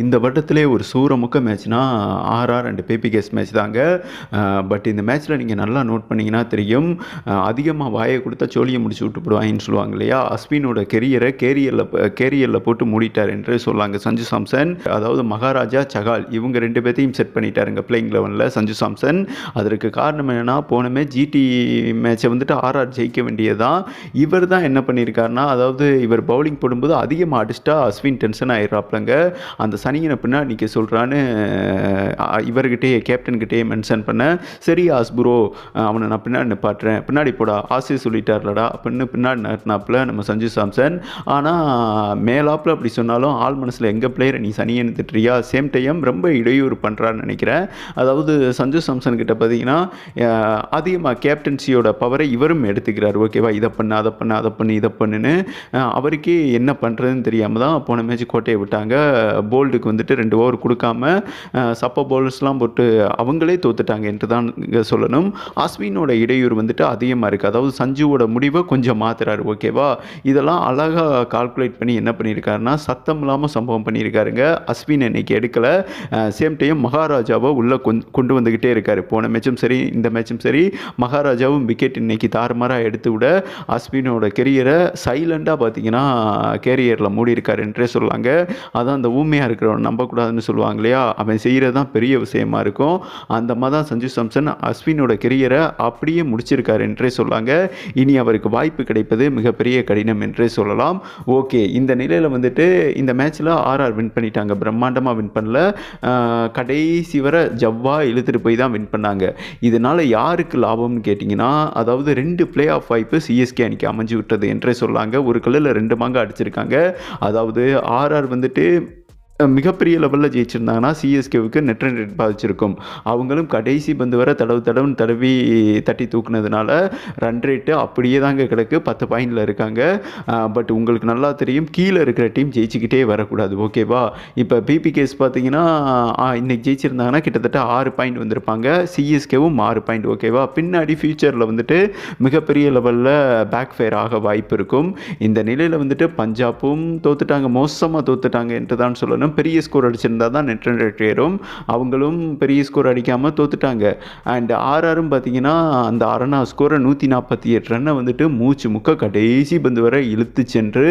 இந்த வருடத்திலே ஒரு சூரமுக்க மேட்ச்னா ஆர்ஆர் அண்ட் பேபிகேஸ் மேட்ச் தாங்க. பட் இந்த மேட்ச்சில் நீங்கள் நல்லா நோட் பண்ணிங்கன்னா தெரியும். அதிகமாக வாயை கொடுத்தா சோழியை முடிச்சு விட்டு போடுவாங்கன்னு சொல்லுவாங்க இல்லையா? அஸ்வினோட கெரியரை கேரியரில் கேரியரில் போட்டு மூடிட்டார் என்று சொல்லாங்க சஞ்சு சாம்சன். அதாவது மகாராஜா சகால் இவங்க ரெண்டு பேர்த்தையும் செட் பண்ணிட்டாருங்க பிளேயிங் லெவனில் சஞ்சு சாம்சன். அதற்கு காரணம் என்னென்னா போனமே ஜிடி மேட்ச்சை வந்துட்டு ஆர்ஆர் ஜெயிக்க வேண்டியதான் இவர் தான் என்ன பண்ணியிருக்காருன்னா அதாவது இவர் பவுலிங் போடும்போது அதிகமாக அடிச்சிட்டா அஸ்வின் டென்ஷன் ஆயிடுறாப்லங்க. அந்த சனியனை பின்னாடி நிற்க சொல்கிறான்னு இவர்கிட்டயே கேப்டன்கிட்டயே மென்ஷன் பண்ண சரி ஆஸ் ப்ரோ அவனை நான் பின்னாடி நிப்பாட்டுறேன். பின்னாடி போடா ஆசை சொல்லிட்டார்லடா அப்படின்னு பின்னாடி நட்டினாப்புல நம்ம சஞ்சு சாம்சன். ஆனால் மேலாப்பில் அப்படி சொன்னாலும் ஆள் மனசில் எங்கள் பிளேயரை நீ சனியன் திட்டுறியா சேம் டைம் ரொம்ப இடையூறு பண்ணுறான்னு நினைக்கிறேன். அதாவது சஞ்சு சாம்சன் கிட்ட பார்த்தீங்கன்னா அதிகமாக கேப்டன்சியோட பவரை இவரும் எடுத்துக்கிறார். ஓகேவா இதை பண்ணு அதை பண்ணு அதை பண்ணு இதை பண்ணுன்னு. அவருக்கே என்ன பண்ணுறதுன்னு தெரியாமல் தான் போன மேட்ச் கோட்டையை விட்டாங்க. போல் போல்டுக்கு வந்துட்டு ரெண்டு ஓவர் கொடுக்காம சப்ப பவுலர்ஸ்லாம் போட்டு அவங்களே தோத்துட்டாங்க என்று தான் சொல்லணும். அஸ்வினோட இடையூறு வந்துட்டு அதிகமாக இருக்குது அதாவது சஞ்சுவோட முடிவை கொஞ்சம் மாற்றுறாரு ஓகேவா இதெல்லாம் அழகாக கால்குலேட் பண்ணி என்ன பண்ணியிருக்காருன்னா சத்தம் இல்லாமல் சம்பவம் பண்ணியிருக்காருங்க. அஸ்வின் இன்னைக்கு எடுக்கலை. சேம் டைம் மகாராஜாவை உள்ளே கொண்டு வந்துக்கிட்டே இருக்காரு. போன மேட்சும் சரி இந்த மேட்சும் சரி. மகாராஜாவும் விக்கெட் இன்னைக்கு தாறுமாறாக எடுத்து விட அஸ்வினோட கெரியரை சைலண்டாக பார்த்தீங்கன்னா கேரியரில் மூடி இருக்காரு என்றே சொல்லாங்க அதான் அந்த ஊமையாக இருக்கிறவன் நம்பக்கூடாதுன்னு சொல்லுவாங்க இல்லையா? அவன் செய்கிறது தான் பெரிய விஷயமா இருக்கும். அந்த மாதிரி தான் சஞ்சு சாம்சன் அஸ்வினோட கெரியரை அப்படியே முடிச்சிருக்காரு என்றே சொல்லாங்க. இனி அவருக்கு வாய்ப்பு கிடைப்பது மிகப்பெரிய கடினம் என்றே சொல்லலாம். ஓகே இந்த நிலையில் வந்துட்டு இந்த மேட்ச்சில் ஆர்ஆர் வின் பண்ணிட்டாங்க. பிரம்மாண்டமாக வின் பண்ணல. கடைசி வரை ஜவ்வா இழுத்துட்டு போய் தான் வின் பண்ணாங்க. இதனால் யாருக்கு லாபம்னு கேட்டிங்கன்னா அதாவது ரெண்டு பிளே ஆஃப் வாய்ப்பு சிஎஸ்கே அன்னைக்கு அமைஞ்சு விட்டது என்றே சொல்லாங்க. ஒரு கல்லில் ரெண்டு மாங்க அடிச்சிருக்காங்க. அதாவது ஆர்ஆர் வந்துட்டு மிகப்பெரிய லெவலில் ஜெயிச்சிருந்தாங்கன்னா சிஎஸ்கேவுக்கு நெட் ரன் ரேட் பாதிச்சிருக்கும். அவங்களும் கடைசி பந்து வர தடவு தடவுன்னு தடவி தட்டி தூக்குனதுனால ரன் ரேட்டு அப்படியே தாங்க கிடக்கு. பத்து பாயிண்டில் இருக்காங்க. பட் உங்களுக்கு நல்லா தெரியும் கீழே இருக்கிற டீம் ஜெயிச்சுக்கிட்டே வரக்கூடாது. ஓகேவா இப்போ பிபிகேஸ் பார்த்தீங்கன்னா இன்றைக்கி ஜெயிச்சிருந்தாங்கன்னா கிட்டத்தட்ட ஆறு பாயிண்ட் வந்திருப்பாங்க. சிஎஸ்கேவும் ஆறு பாயிண்ட் ஓகேவா பின்னாடி ஃபியூச்சரில் வந்துட்டு மிகப்பெரிய லெவலில் பேக் ஃபயர் ஆக வாய்ப்பு இருக்கும். இந்த நிலையில் வந்துட்டு பஞ்சாப்பும் தோத்துட்டாங்க. மோசமாக தோத்துட்டாங்க என்று தான் சொல்லணும். பெரிய ஸ்கோர் அடிச்சிருந்தா தான் நெட் ரன் ரேட் ஏறும். அவங்களும் பெரிய ஸ்கோர் அடிக்காமல் தோத்துட்டாங்க. அண்ட் ஆர்ஆரும் பார்த்தீங்கன்னா அந்த அரணா ஸ்கோரை நூற்றி நாற்பத்தி எட்டு ரன்னை வந்துட்டு மூச்சு முக்க கடைசி பந்து வரை இழுத்து சென்று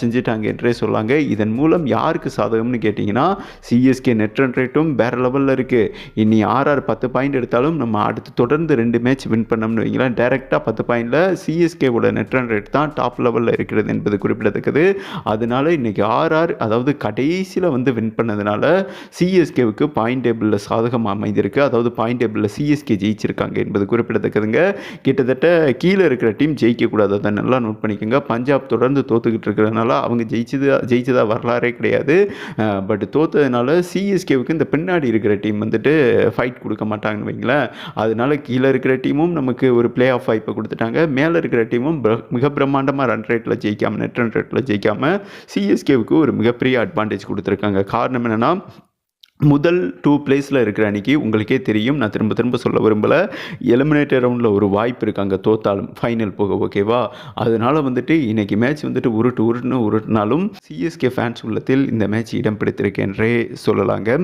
செஞ்சிட்டாங்க என்றே சொல்லாங்க. இதன் மூலம் யாருக்கு சாதகம்னு கேட்டிங்கன்னா சிஎஸ்கே நெட் ரன் ரேட்டும் வேறு லெவலில் இருக்குது இனி ஆர்ஆர் பத்து பாயிண்ட் எடுத்தாலும் நம்ம அடுத்து தொடர்ந்து ரெண்டு மேட்ச் வின் பண்ணோம்னு வைங்களேன். டேரெக்டாக பத்து பாயிண்டில் சிஎஸ்கேவோட நெட் ரன் ரேட் தான் டாப் லெவலில் இருக்கிறது என்பது குறிப்பிடத்தக்கது. அதனால இன்றைக்கி ஆர்ஆர் அதாவது கடைசி கடைசியில் வந்து வின் பண்ணதுனால சிஎஸ்கேவுக்கு பாயிண்ட் டேபிளில் சாதகம் அமைந்திருக்கு. அதாவது பாயிண்ட் டேபிளில் சிஎஸ்கே ஜெயிச்சிருக்காங்க என்பது குறிப்பிடத்தக்கதுங்க. கிட்டத்தட்ட கீழே இருக்கிற டீம் ஜெயிக்கக்கூடாது. அதை நல்லா நோட் பண்ணிக்கோங்க. பஞ்சாப் தொடர்ந்து தோத்துக்கிட்டு இருக்கிறதுனால அவங்க ஜெயிச்சது ஜெயிச்சதாக வரலாறே கிடையாது. பட் தோத்ததுனால சிஎஸ்கேவுக்கு இந்த பின்னாடி இருக்கிற டீம் வந்துட்டு ஃபைட் கொடுக்க மாட்டாங்கன்னு வைங்களேன். அதனால கீழே இருக்கிற டீமும் நமக்கு ஒரு பிளே ஆஃப் வாய்ப்பை கொடுத்துட்டாங்க. மேலே இருக்கிற டீமும் மிக பிரம்மாண்டமாக ரன் ரேட்டில் ஜெயிக்காமல் நெட் ரன் ரேட்டில் ஜெயிக்காமல் சிஎஸ்கேவுக்கு ஒரு மிகப்பெரிய அட்வான்டேஜ் கொடுத்துருக்காங்க. காரணம் என்னென்னா முதல் டூ பிளேஸில் இருக்கிற அன்றைக்கி உங்களுக்கே தெரியும். நான் திரும்ப திரும்ப சொல்ல விரும்பலை. எலிமினேட்டர் ரவுண்டில் ஒரு வாய்ப்பு இருக்குது அங்கே தோத்தாலும் ஃபைனல் போக ஓகேவா அதனால் வந்துட்டு இன்றைக்கி மேட்ச் வந்துட்டு உருட்டு உருட்டுன்னு உருட்டினாலும் சிஎஸ்கே ஃபேன்ஸ் உள்ளத்தில் இந்த மேட்ச் இடம் பிடித்திருக்கேன்றே சொல்லலாங்க.